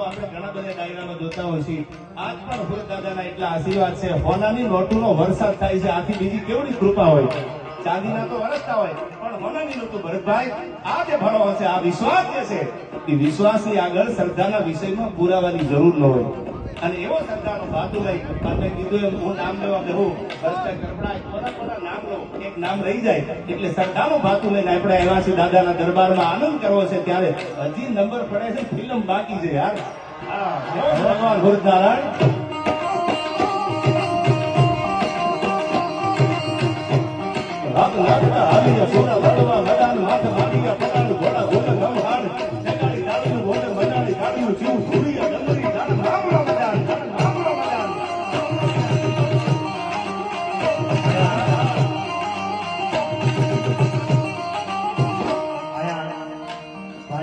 આપણે ઘણા બધા ડાયરામાં જોતા હોય છીએ. આજ પણ દાદાના એટલા આશીર્વાદ છે. હોનાની નોટોનો વરસાદ થાય છે. આથી બીજી કેવડી કૃપા હોય ચાંદીના તો વરસતા હોય, પણ હોનાની નોટો ભરતભાઈ, આ જે ભણો હશે, આ વિશ્વાસ જે છે, એ વિશ્વાસની આગળ શ્રદ્ધાના વિષયમાં પુરાવાની જરૂર ન હોય. અને એવો શ્રદ્ધાનો ભાતુ લઈ આપણે કીધું એમ, હું નામ લેવા બેહું. ભરતભાઈ કરપડાય થોડા થોડા એક એક નામ રહી જાય, એટલે સરકારનું ભાતું લઈને આપણે આવ્યા છે દાદાના દરબારમાં. આનંદ કરવો છે ત્યારે હજી નંબર પડે છે, ફિલ્મ બાકી છે યાર. ભગવાન ગુરુનારાયણ. રાત લાગતા હાલીને સોના વડવા મદાન માથ માટીયા પટાણ ઘોડા ઘોડ ગમહાણ નગાડી તાળીનું ઘોડ મનાડી કાળીનું જીવ ધૂરી